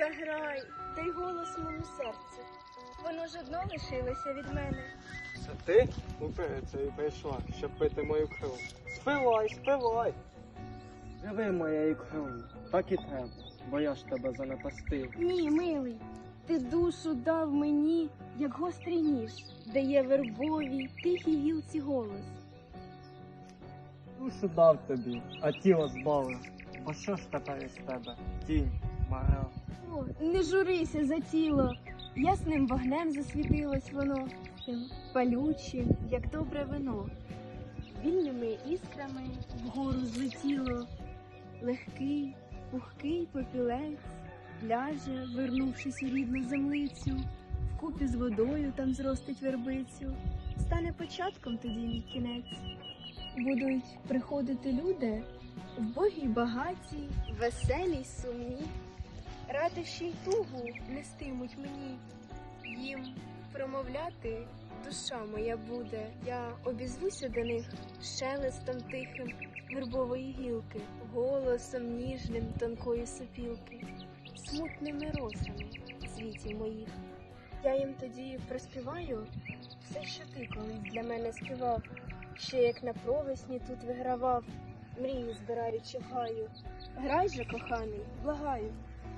Заграй, дай голос моєму серцю. Воно ж одно лишилося від мене. Це ти упирицею прийшла, щоб пити мою кров. Спивай, спивай. Живи моєю кров'ю, так і треба, бо я ж тебе занапастив. Ні, милий, ти душу дав мені, як гострий ніж, дає вербовій тихій гілці голос. Душу дав тобі, а тіло збавив. Бо що ж тепер із тебе? Тінь, мара. О, не журися за тіло. Ясним вогнем засвітилось воно, тим палючим, як добре вино. Вільними іскрами вгору злетіло, легкий, пухкий попілець, ляже, вернувшись у рідну землицю, вкупі з водою там зростить вербицю. Стане початком тоді мій кінець. Будуть приходити люди, вбогі й багаті, веселі й сумні радощі й тугу нестимуть мені. Їм промовляти душа моя буде. Я обізвуся до них шелестом тихим вербової гілки, голосом ніжним тонкої сопілки, смутними росами світів моїх. Я їм тоді проспіваю все, що ти колись для мене співав, ще як на провесні тут вигравав, мрії збираючи в гаю. Грай же, коханий, благаю,